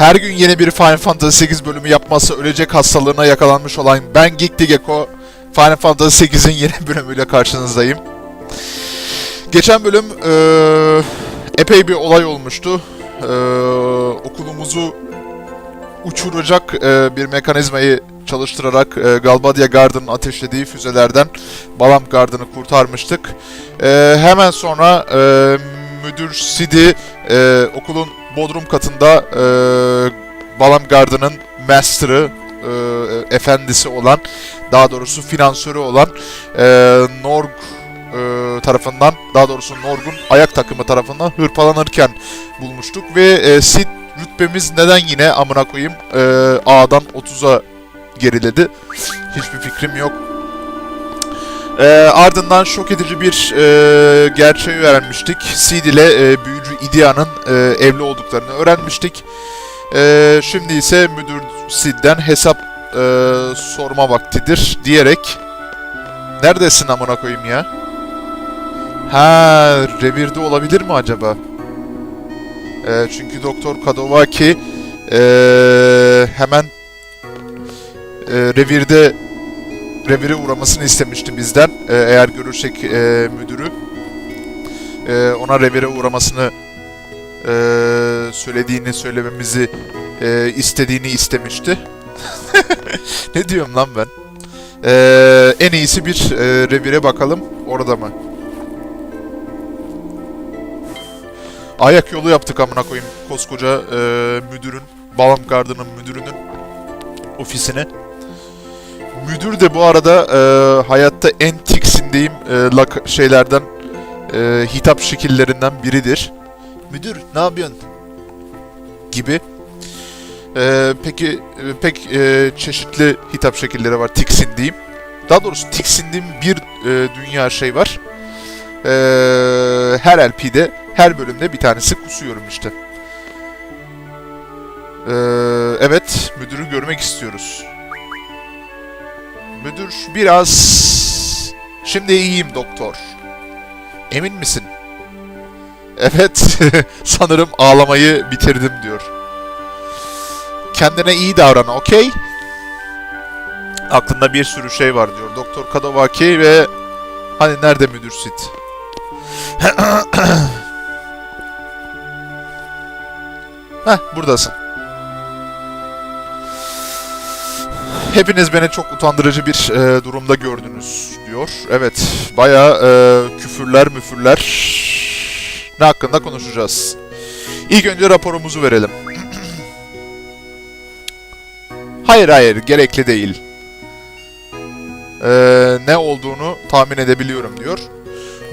Her gün yeni bir Final Fantasy 8 bölümü yapması ölecek hastalığına yakalanmış olan ben Gecko. Final Fantasy 8'in yeni bölümüyle karşınızdayım. Geçen bölüm eee, epey bir olay olmuştu. Eee, okulumuzu uçuracak eee, bir mekanizmayı çalıştırarak eee, Galbadia Garden'ın ateşlediği füzelerden Balam Garden'ı kurtarmıştık. Eee, hemen sonra eee, müdür Sidi eee, okulun bodrum katında eee Balam Garden'ın master'ı, eee, efendisi olan, daha doğrusu finansörü olan eee, Norg eee, tarafından, daha doğrusu Norg'un ayak takımı tarafından hırpalanırken bulmuştuk ve eee, Sid rütbemiz neden yine amına koyayım eee, A'dan 30'a geriledi. Hiçbir fikrim yok. Eee, ardından şok edici bir eee, gerçeği öğrenmiştik. Sid ile eee, büyücü Idia'nın eee, evli olduklarını öğrenmiştik. Eee, şimdi ise müdür Sid'den hesap eee, sorma vaktidir diyerek Neredesin amına koyayım ya? Ha, revirde olabilir mi acaba? Eee, çünkü Doktor Kadovaki eee, hemen eee, revirde revire uğramasını istemişti bizden. Eee, eğer görürsek eee, müdürü eee, ona revire uğramasını eee, söylediğini söylememizi eee, istediğini istemişti. ne diyorum lan ben? Eee, en iyisi bir eee, revire bakalım. Orada mı? Ayak yolu yaptık amına koyayım koskoca eee, müdürün, Balam Garden'ın müdürünün ofisine. Müdür de bu arada eee, hayatta en tiksindiğim lak- şeylerden, eee, hitap şekillerinden biridir. Müdür ne yapıyorsun? Gibi. Eee, peki e, pek eee, çeşitli hitap şekilleri var tiksindiğim. Daha doğrusu tiksindiğim bir eee, dünya şey var. Eee, her LP'de, her bölümde bir tanesi kusuyorum işte. Eee, evet, müdürü görmek istiyoruz. Müdür biraz... Şimdi iyiyim doktor. Emin misin? Evet, sanırım ağlamayı bitirdim diyor. Kendine iyi davran, okey? Aklında bir sürü şey var diyor. Doktor Kadovaki ve... Hani nerede müdür Sid? Heh, buradasın. Hepiniz beni çok utandırıcı bir e, durumda gördünüz diyor. Evet, bayağı e, küfürler müfürler ne hakkında konuşacağız. İlk önce raporumuzu verelim. hayır hayır, gerekli değil. E, ne olduğunu tahmin edebiliyorum diyor.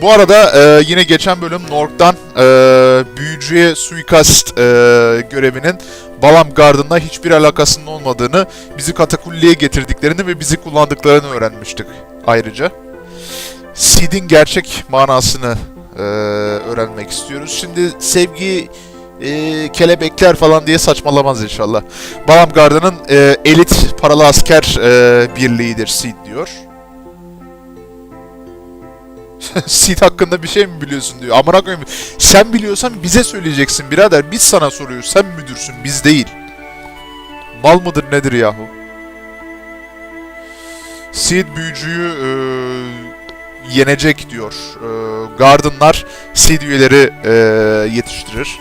Bu arada e, yine geçen bölüm Norg'dan e, büyücüye suikast e, görevinin Balam Garden'la hiçbir alakasının olmadığını, bizi katakulliye getirdiklerini ve bizi kullandıklarını öğrenmiştik ayrıca. Seed'in gerçek manasını e, öğrenmek istiyoruz. Şimdi sevgi e, kelebekler falan diye saçmalamaz inşallah. Balam Garden'ın e, elit paralı asker e, birliğidir Seed diyor. Seed hakkında bir şey mi biliyorsun diyor. Amına koyayım. Sen biliyorsan bize söyleyeceksin birader. Biz sana soruyoruz. Sen müdürsün biz değil. Mal mıdır nedir yahu? Seed büyücüyü e, yenecek diyor. E, Garden'lar Seed üyeleri e, yetiştirir.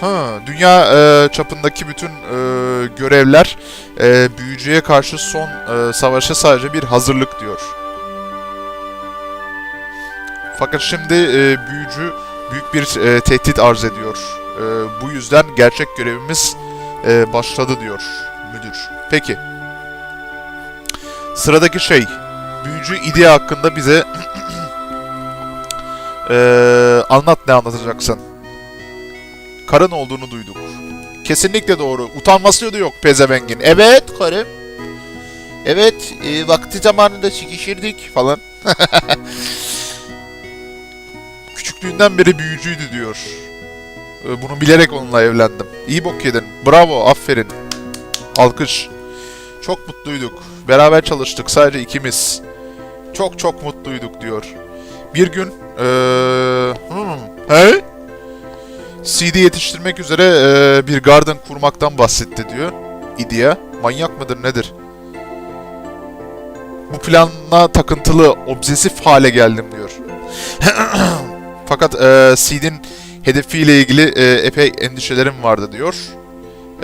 Ha, dünya e, çapındaki bütün e, görevler e, büyücüye karşı son e, savaşa sadece bir hazırlık diyor. Fakat şimdi e, büyücü büyük bir e, tehdit arz ediyor. E, bu yüzden gerçek görevimiz e, başladı diyor müdür. Peki. Sıradaki şey. Büyücü idea hakkında bize e, anlat ne anlatacaksın. Karın olduğunu duyduk. Kesinlikle doğru. Utanması da yok pezevengin. Evet karım. Evet e, vakti zamanında çekişirdik falan. Küçüklüğünden beri büyücüydü diyor. Bunu bilerek onunla evlendim. İyi bok yedin. Bravo aferin. Alkış. Çok mutluyduk. Beraber çalıştık sadece ikimiz. Çok çok mutluyduk diyor. Bir gün eee hmm, he? CD yetiştirmek üzere e, bir garden kurmaktan bahsetti diyor. İdea. Manyak mıdır nedir? Bu planla takıntılı, obsesif hale geldim diyor. Fakat e, Seed'in hedefiyle ilgili e, epey endişelerim vardı diyor.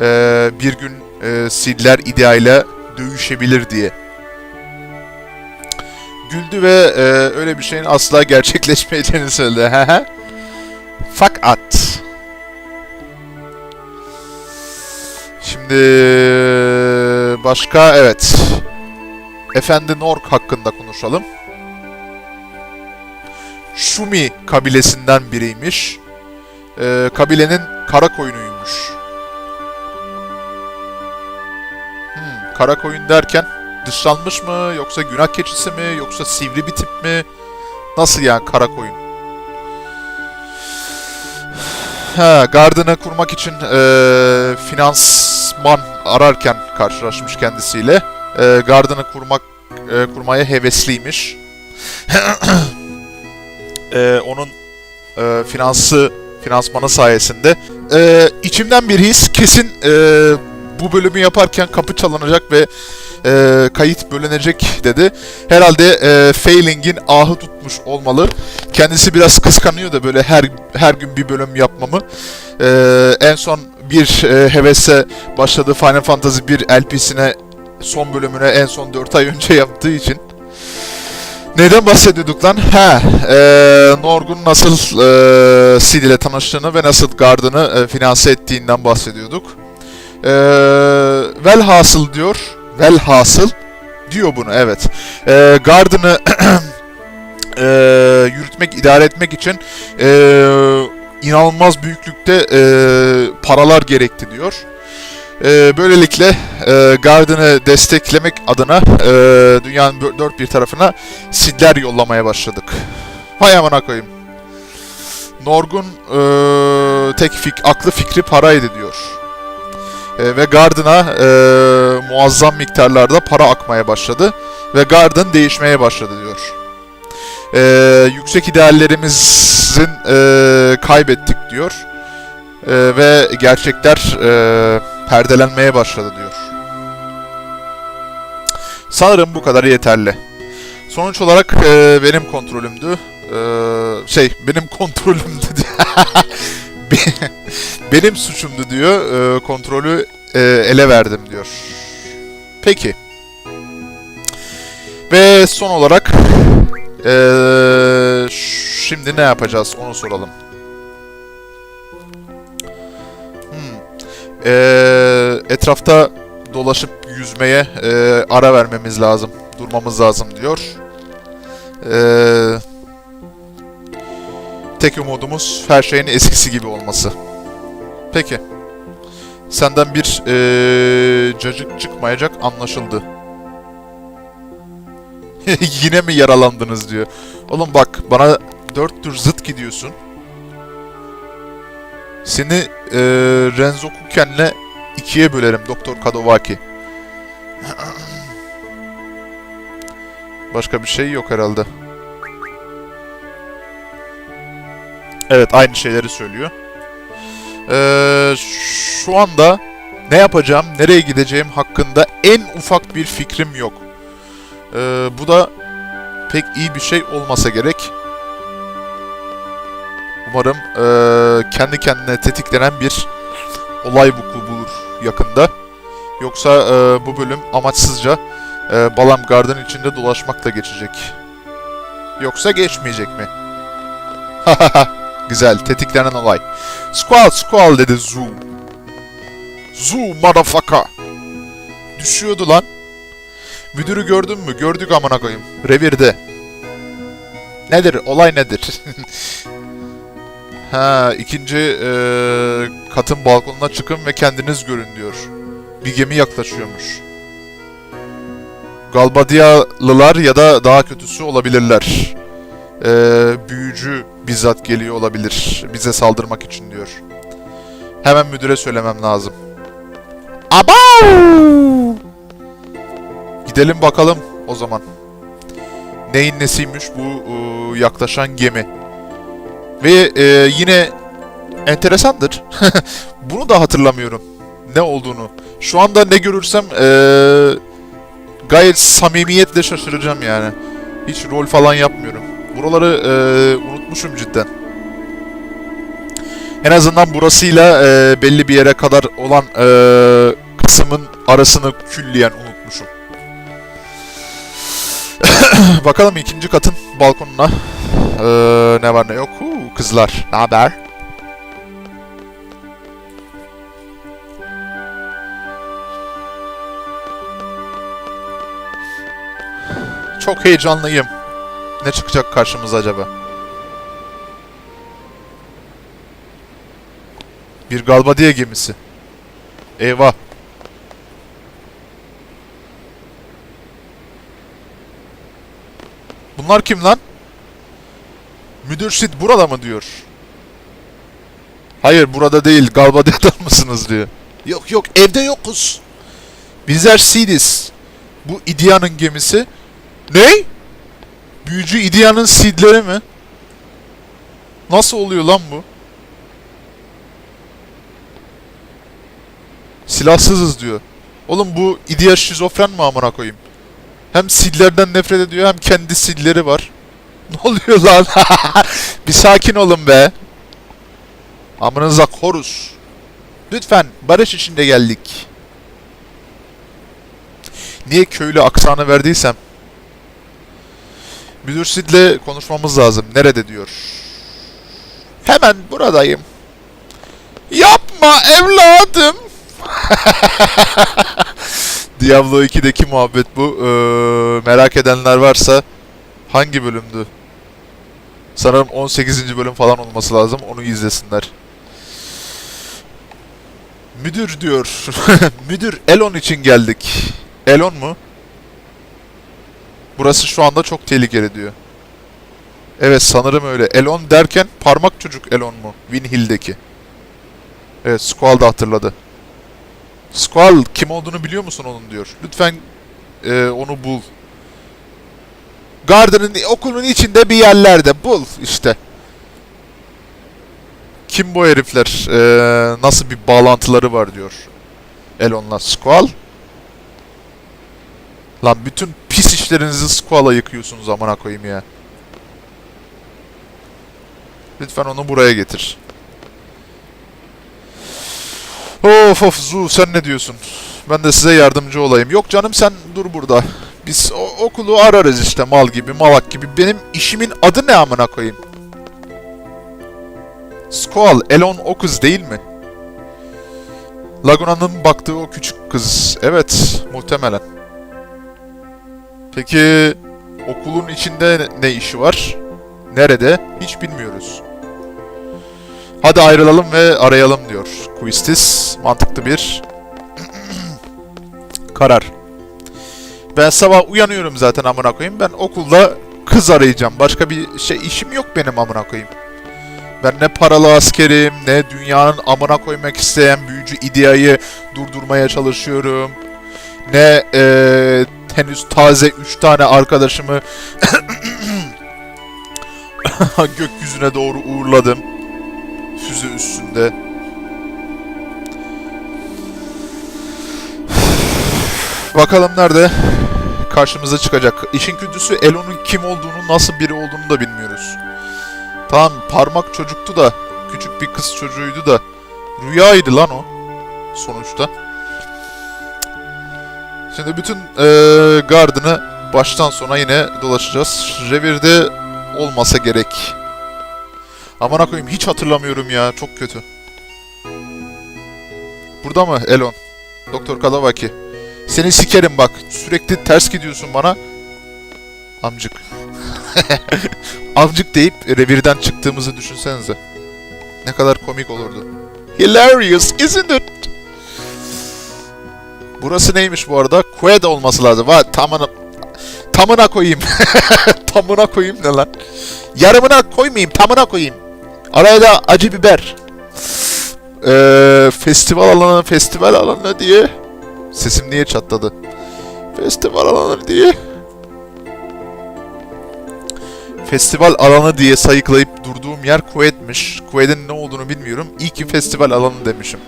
E, bir gün e, Seed'ler Idea ile dövüşebilir diye. Güldü ve e, öyle bir şeyin asla gerçekleşmeyeceğini söyledi. Fakat Şimdi başka evet. Efendi Nork hakkında konuşalım. Şumi kabilesinden biriymiş. Ee, kabilenin kara koyunuymuş. Kara koyun derken dışlanmış mı yoksa günah keçisi mi yoksa sivri bir tip mi? Nasıl yani kara koyun? Ha, Garden'ı kurmak için e, finansman ararken karşılaşmış kendisiyle. E, Garden'ı kurmak e, kurmaya hevesliymiş. E, onun e, finansı finansmanı sayesinde e, içimden bir his kesin e, bu bölümü yaparken kapı çalınacak ve e, kayıt bölünecek dedi. Herhalde e, Failing'in ahı tutmuş olmalı. Kendisi biraz kıskanıyor da böyle her her gün bir bölüm yapmamı. E, en son bir e, hevese başladığı Final Fantasy 1 LP'sine son bölümüne en son 4 ay önce yaptığı için. Neden bahsediyorduk lan? Ha, e, Norgun nasıl e, Sid ile tanıştığını ve nasıl Garden'ı e, finanse ettiğinden bahsediyorduk. E, velhasıl diyor, velhasıl diyor bunu evet. E, Garden'ı e, yürütmek, idare etmek için e, inanılmaz büyüklükte e, paralar gerekti diyor. E, böylelikle e, Garden'ı desteklemek adına e, dünyanın dört bir tarafına sidler yollamaya başladık. Hay amına koyayım. Norgun e, tek fik, aklı fikri paraydı diyor. E, ve Garden'a e, muazzam miktarlarda para akmaya başladı. Ve Garden değişmeye başladı diyor. E, yüksek ideallerimizin e, kaybettik diyor. E, ve gerçekler e, perdelenmeye başladı diyor. Sanırım bu kadar yeterli. Sonuç olarak e, benim kontrolümdü. E, şey, benim kontrolümdü. Be- benim suçumdu diyor. E, kontrolü e, ele verdim diyor. Peki. Ve son olarak e, şimdi ne yapacağız onu soralım. Hmm. E, etrafta dolaşıp yüzmeye e, ara vermemiz lazım. Durmamız lazım diyor. E, tek umudumuz her şeyin eskisi gibi olması. Peki. Senden bir e, cacık çıkmayacak anlaşıldı. Yine mi yaralandınız diyor. Oğlum bak bana dört tür zıt gidiyorsun. Seni e, Renzo Kuken'le ikiye bölerim Doktor Kadovaki. Başka bir şey yok herhalde. Evet aynı şeyleri söylüyor. Ee, şu anda ne yapacağım, nereye gideceğim hakkında en ufak bir fikrim yok. Ee, bu da pek iyi bir şey olmasa gerek. Umarım ee, kendi kendine tetiklenen bir olay vuku bulur yakında. Yoksa ee, bu bölüm amaçsızca ee, Balam Garden içinde dolaşmakla geçecek. Yoksa geçmeyecek mi? Güzel, tetiklenen olay. Squall, squall dedi Zoo. Zoo, motherfucker. Düşüyordu lan. Müdürü gördün mü? Gördük amına koyayım. Revirde. Nedir? Olay nedir? ha, ikinci eee, katın balkonuna çıkın ve kendiniz görün diyor. Bir gemi yaklaşıyormuş. Galbadiyalılar ya da daha kötüsü olabilirler. Eee, büyücü bizzat geliyor olabilir. Bize saldırmak için diyor. Hemen müdüre söylemem lazım. Abau! Gidelim bakalım o zaman. Neyin nesiymiş bu e, yaklaşan gemi. Ve e, yine enteresandır. Bunu da hatırlamıyorum. Ne olduğunu. Şu anda ne görürsem eee, gayet samimiyetle şaşıracağım yani. Hiç rol falan yapmıyorum. Buraları eee, unutmuşum cidden. En azından burasıyla eee, belli bir yere kadar olan eee, kısmın arasını külliyen unutmuşum. Bakalım ikinci katın balkonuna eee, ne var ne yok. Huu, kızlar, ne haber? Çok heyecanlıyım. Ne çıkacak karşımıza acaba? Bir Galbadiye gemisi. Eyvah. Bunlar kim lan? Müdür Sid burada mı diyor. Hayır burada değil. Galbadiye'den mısınız diyor. Yok yok evde yokuz. Bizler Sid'iz. Bu İdia'nın gemisi. Ne? Büyücü İdia'nın Sid'leri mi? Nasıl oluyor lan bu? Silahsızız diyor. Oğlum bu İdia şizofren mi amına koyayım? Hem Sid'lerden nefret ediyor hem kendi Sid'leri var. Ne oluyor lan? bir sakin olun be. Amınıza koruz. Lütfen barış içinde geldik. Niye köylü aksanı verdiysem Müdür Sid'le konuşmamız lazım. Nerede diyor. Hemen buradayım. Yapma evladım. Diablo 2'deki muhabbet bu. Ee, merak edenler varsa hangi bölümdü? Sanırım 18. bölüm falan olması lazım. Onu izlesinler. Müdür diyor. Müdür Elon için geldik. Elon mu? Burası şu anda çok tehlikeli diyor. Evet sanırım öyle. Elon derken parmak çocuk Elon mu? Winhill'deki. Evet Squall da hatırladı. Squall kim olduğunu biliyor musun onun diyor. Lütfen e, onu bul. Garden'ın okulun içinde bir yerlerde bul işte. Kim bu herifler? E, nasıl bir bağlantıları var diyor. Elon'la Squall. Lan bütün pis işlerinizi Squall'a yıkıyorsunuz amına koyayım ya. Lütfen onu buraya getir. Of of Zu sen ne diyorsun? Ben de size yardımcı olayım. Yok canım sen dur burada. Biz o- okulu ararız işte mal gibi malak gibi. Benim işimin adı ne amına koyayım? Squall, Elon o kız değil mi? Laguna'nın baktığı o küçük kız. Evet, muhtemelen. Peki okulun içinde ne işi var? Nerede? Hiç bilmiyoruz. Hadi ayrılalım ve arayalım diyor Quistis. Mantıklı bir karar. Ben sabah uyanıyorum zaten amına koyayım. Ben okulda kız arayacağım. Başka bir şey işim yok benim amına koyayım. Ben ne paralı askerim, ne dünyanın amına koymak isteyen büyücü ideayı durdurmaya çalışıyorum. Ne eee, henüz taze 3 tane arkadaşımı gökyüzüne doğru uğurladım. Füze üstünde. Bakalım nerede karşımıza çıkacak. İşin kötüsü Elon'un kim olduğunu, nasıl biri olduğunu da bilmiyoruz. Tamam parmak çocuktu da, küçük bir kız çocuğuydu da. Rüyaydı lan o. Sonuçta. Şimdi bütün eee gardını baştan sona yine dolaşacağız. Revirde olmasa gerek. Aman koyayım hiç hatırlamıyorum ya. Çok kötü. Burada mı Elon? Doktor Kadavaki. Seni sikerim bak. Sürekli ters gidiyorsun bana. Amcık. Amcık deyip revirden çıktığımızı düşünsenize. Ne kadar komik olurdu. Hilarious, isn't it? Burası neymiş bu arada? Qued olması lazım. Va tamına tamına koyayım. tamına koyayım ne lan? Yarımına koymayayım, tamına koyayım. Araya da acı biber. Ee, festival alanı, festival alanı diye. Sesim niye çatladı? Festival alanı diye. Festival alanı diye sayıklayıp durduğum yer Kuwait'miş. Kuwait'in ne olduğunu bilmiyorum. İyi ki festival alanı demişim.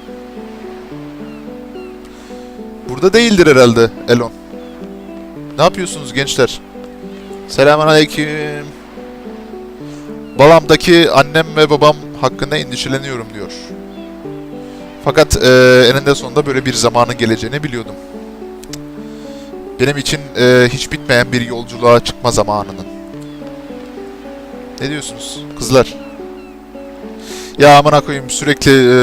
Burada değildir herhalde Elon. Ne yapıyorsunuz gençler? Selamünaleyküm. Balam'daki annem ve babam hakkında endişeleniyorum diyor. Fakat e, eninde sonunda böyle bir zamanın geleceğini biliyordum. Benim için e, hiç bitmeyen bir yolculuğa çıkma zamanının. Ne diyorsunuz kızlar? Ya amına koyayım sürekli e,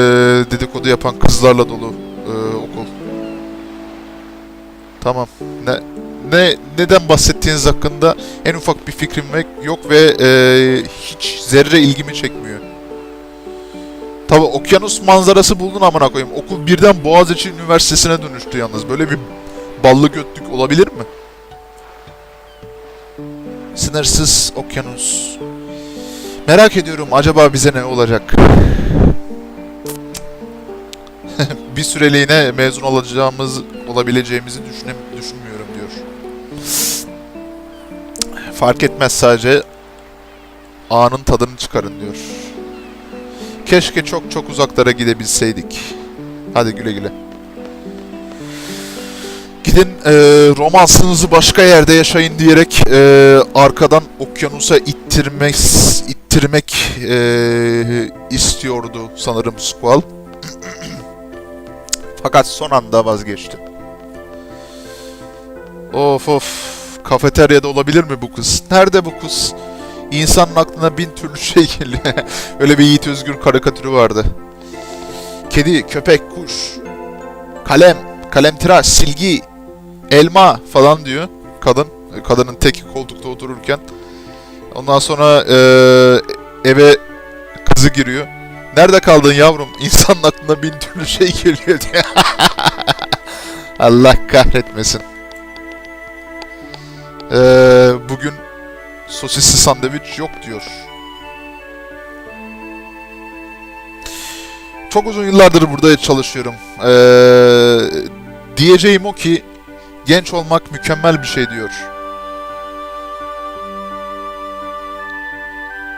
dedikodu yapan kızlarla dolu e, okul. Tamam. Ne ne neden bahsettiğiniz hakkında en ufak bir fikrim yok ve e, hiç zerre ilgimi çekmiyor. Tabi okyanus manzarası buldun amına koyayım. Okul birden Boğaziçi Üniversitesi'ne dönüştü yalnız. Böyle bir ballı götlük olabilir mi? Sınırsız okyanus. Merak ediyorum acaba bize ne olacak? bir süreliğine mezun olacağımız olabileceğimizi düşünmüyorum Fark etmez sadece anın tadını çıkarın diyor. Keşke çok çok uzaklara gidebilseydik. Hadi güle güle. Gidin e, romansınızı başka yerde yaşayın diyerek e, arkadan okyanusa ittirmek ittirmek e, istiyordu sanırım Squall. Fakat son anda vazgeçti. Of of. Kafeteryada olabilir mi bu kız? Nerede bu kız? İnsanın aklına bin türlü şey geliyor. Öyle bir Yiğit Özgür karikatürü vardı. Kedi, köpek, kuş, kalem, kalemtıraş, silgi, elma falan diyor kadın. Kadının teki koltukta otururken. Ondan sonra eee, eve kızı giriyor. Nerede kaldın yavrum? İnsanın aklına bin türlü şey geliyor diye. Allah kahretmesin. Eee, bugün sosisli sandviç yok diyor. Çok uzun yıllardır burada çalışıyorum. Eee, diyeceğim o ki genç olmak mükemmel bir şey diyor.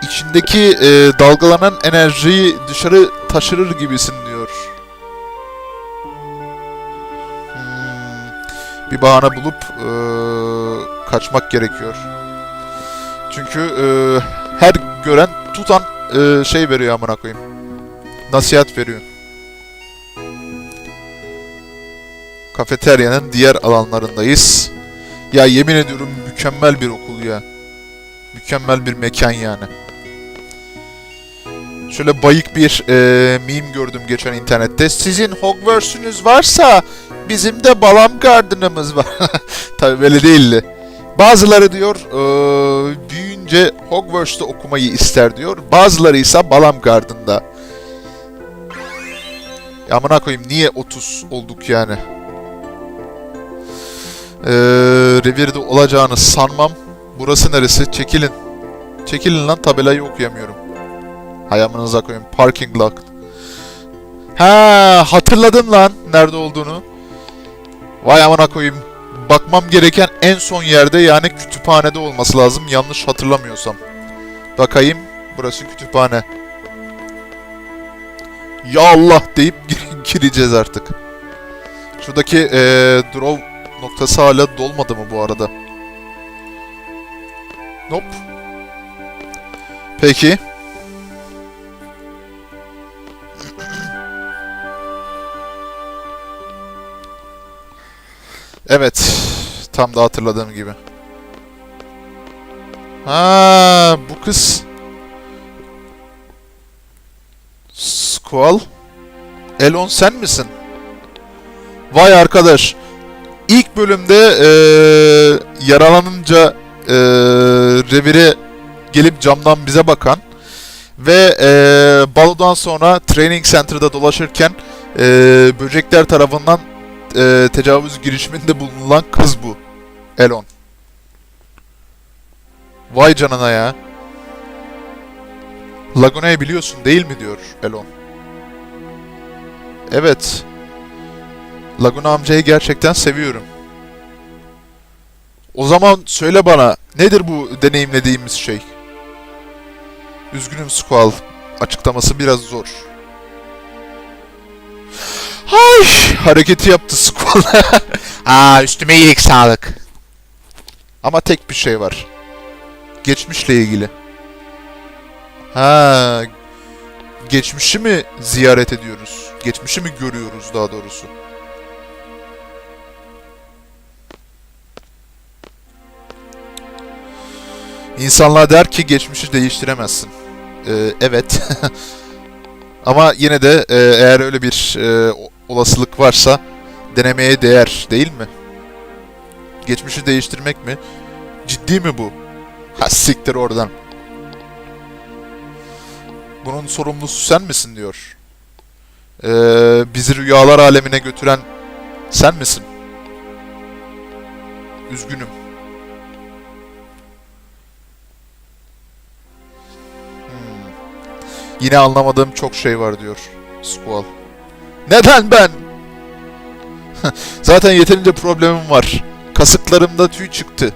İçindeki eee, dalgalanan enerjiyi dışarı taşırır gibisin diyor. Hmm, bir bahane bulup eee, kaçmak gerekiyor. Çünkü eee, her gören tutan eee, şey veriyor amına koyayım. Nasihat veriyor. Kafeteryanın diğer alanlarındayız. Ya yemin ediyorum mükemmel bir okul ya. Mükemmel bir mekan yani. Şöyle bayık bir eee meme gördüm geçen internette. Sizin Hogwarts'ünüz varsa bizim de Balam Garden'ımız var. Tabii böyle değildi. Bazıları diyor eee, büyüyünce Hogwarts'ta okumayı ister diyor. Bazıları ise Balam Garden'da. Ya amına koyayım niye 30 olduk yani? Eee revirde olacağını sanmam. Burası neresi? Çekilin. Çekilin lan tabelayı okuyamıyorum. Hay amınıza koyayım. Parking lot. Ha hatırladım lan nerede olduğunu. Vay amına koyayım. Bakmam gereken en son yerde yani kütüphanede olması lazım yanlış hatırlamıyorsam. Bakayım. Burası kütüphane. Ya Allah deyip gir- gireceğiz artık. Şuradaki eee draw noktası hala dolmadı mı bu arada? Nope. Peki. Evet. Tam da hatırladığım gibi. Ha, bu kız Squall Elon sen misin? Vay arkadaş. İlk bölümde eee yaralanınca eee revire gelip camdan bize bakan ve eee balodan sonra training center'da dolaşırken eee, böcekler tarafından eee, tecavüz girişiminde bulunan kız bu. Elon. Vay canına ya. Laguna'yı biliyorsun değil mi diyor Elon. Evet. Laguna amcayı gerçekten seviyorum. O zaman söyle bana nedir bu deneyimlediğimiz şey? Üzgünüm Squall. Açıklaması biraz zor. Ay, hareketi yaptı Squall. Aa, üstüme iyilik sağlık. Ama tek bir şey var. Geçmişle ilgili. Ha, geçmişi mi ziyaret ediyoruz? Geçmişi mi görüyoruz daha doğrusu? İnsanlar der ki geçmişi değiştiremezsin. Ee, evet. Ama yine de e, eğer öyle bir e, olasılık varsa denemeye değer değil mi? Geçmişi değiştirmek mi? Ciddi mi bu? Ha siktir oradan. Bunun sorumlusu sen misin diyor. Ee, bizi rüyalar alemine götüren sen misin? Üzgünüm. Hmm. Yine anlamadığım çok şey var diyor Squall. Neden ben? Zaten yeterince problemim var. Kasıklarımda tüy çıktı.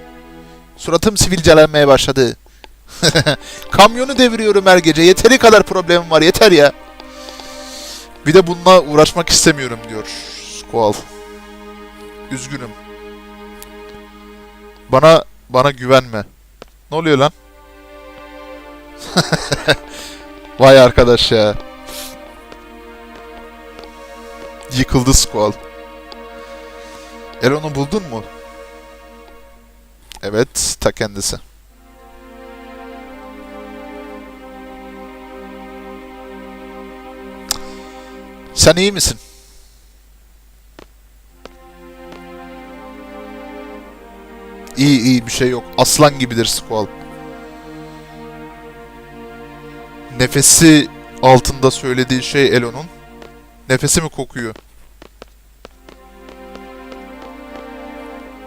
Suratım sivilcelenmeye başladı. Kamyonu deviriyorum her gece. Yeteri kadar problemim var. Yeter ya. Bir de bununla uğraşmak istemiyorum diyor Squall. Üzgünüm. Bana bana güvenme. Ne oluyor lan? Vay arkadaş ya. Yıkıldı Squall. Elon'u buldun mu? Evet, ta kendisi. Sen iyi misin? İyi iyi bir şey yok. Aslan gibidir Squall. Nefesi altında söylediği şey Elon'un. Nefesi mi kokuyor?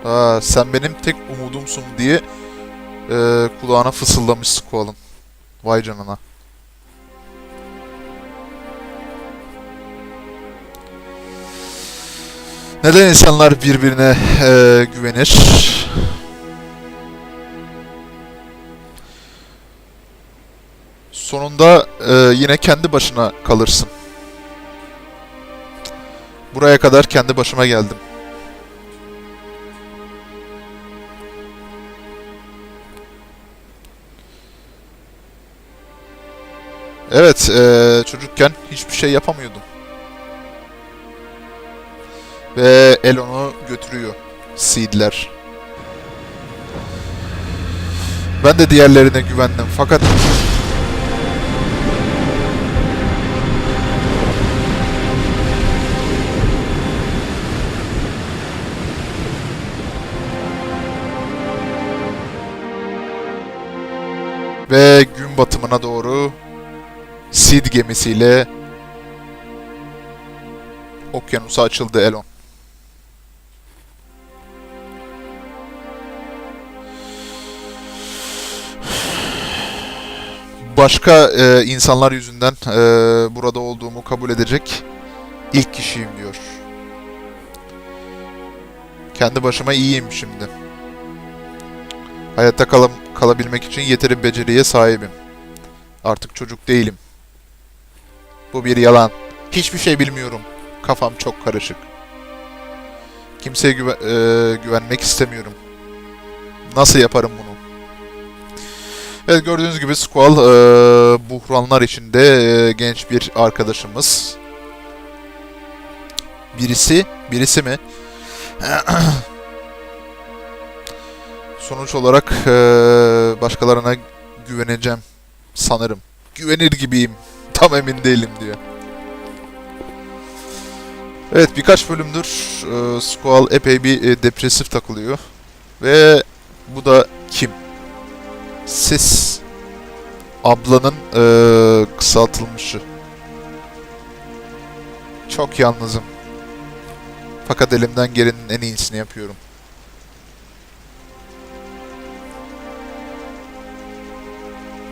Aa, sen benim tek umudumsun diye e, kulağına fısıldamış Squall'ın. Vay canına. Neden insanlar birbirine e, güvenir? Sonunda e, yine kendi başına kalırsın. Buraya kadar kendi başıma geldim. Evet, e, çocukken hiçbir şey yapamıyordum. Ve Elon'u götürüyor. Seed'ler. Ben de diğerlerine güvendim fakat... Ve gün batımına doğru Seed gemisiyle okyanusa açıldı Elon. başka e, insanlar yüzünden e, burada olduğumu kabul edecek ilk kişiyim diyor. Kendi başıma iyiyim şimdi. Hayatta kalam kalabilmek için yeteri beceriye sahibim. Artık çocuk değilim. Bu bir yalan. Hiçbir şey bilmiyorum. Kafam çok karışık. Kimseye güve e, güvenmek istemiyorum. Nasıl yaparım bunu? Evet gördüğünüz gibi Squall e, buhranlar içinde e, genç bir arkadaşımız. Birisi, birisi mi? Sonuç olarak e, başkalarına güveneceğim sanırım. Güvenir gibiyim. Tam emin değilim diyor. Evet birkaç bölümdür e, Squall epey bir e, depresif takılıyor. Ve bu da kim? Sis ablanın eee, kısaltılmışı. Çok yalnızım. Fakat elimden gelenin en iyisini yapıyorum.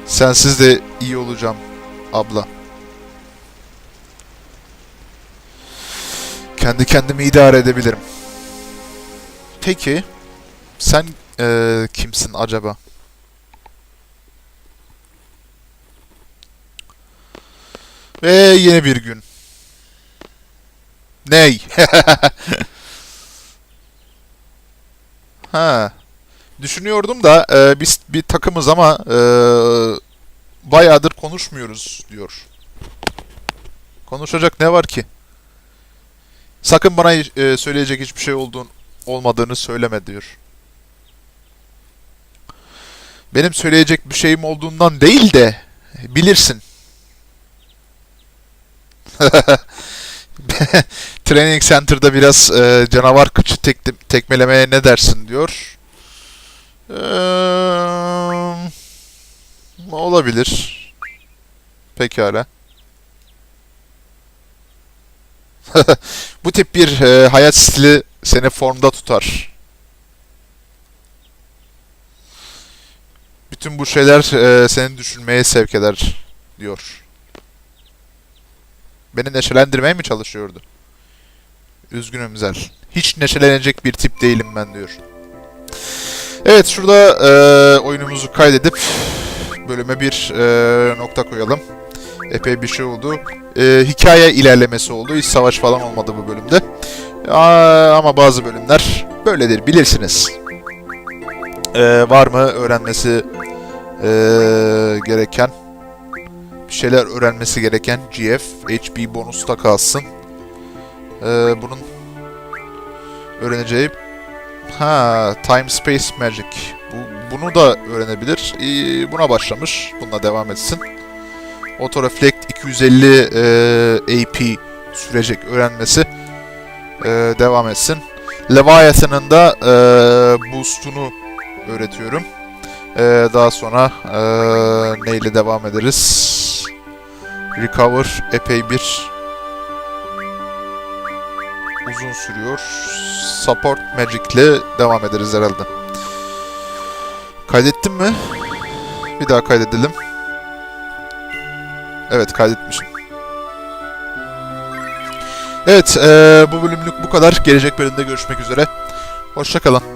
Sensiz de iyi olacağım abla. Kendi kendimi idare edebilirim. Peki, sen eee, kimsin acaba? Ve yeni bir gün. Ney? ha. Düşünüyordum da e, biz bir takımız ama e, bayağıdır konuşmuyoruz diyor. Konuşacak ne var ki? Sakın bana e, söyleyecek hiçbir şey olduğun olmadığını söyleme diyor. Benim söyleyecek bir şeyim olduğundan değil de bilirsin. Training Center'da biraz e, canavar kıçı tek, tekmelemeye ne dersin diyor. Eee, olabilir. Pekala. Bu tip bir e, hayat stili seni formda tutar. Bütün bu şeyler e, seni düşünmeye sevk eder diyor. Beni neşelendirmeye mi çalışıyordu? Üzgünüm Zel. Hiç neşelenecek bir tip değilim ben diyor. Evet şurada e, oyunumuzu kaydedip bölüme bir e, nokta koyalım. Epey bir şey oldu. E, hikaye ilerlemesi oldu. Hiç savaş falan olmadı bu bölümde. Aa, ama bazı bölümler böyledir bilirsiniz. E, var mı öğrenmesi e, gereken bir şeyler öğrenmesi gereken GF HB bonusta kalsın. E, bunun öğreneceği Ha, Time Space Magic. Bu, bunu da öğrenebilir. Ee, buna başlamış. Bununla devam etsin. Auto Reflect 250 e, AP sürecek öğrenmesi. E, devam etsin. Leviathan'ın da e, boost'unu öğretiyorum. E, daha sonra e, neyle devam ederiz? Recover epey bir uzun sürüyor. Support Magic ile devam ederiz herhalde. Kaydettim mi? Bir daha kaydedelim. Evet kaydetmişim. Evet eee, bu bölümlük bu kadar. Gelecek bölümde görüşmek üzere. Hoşçakalın.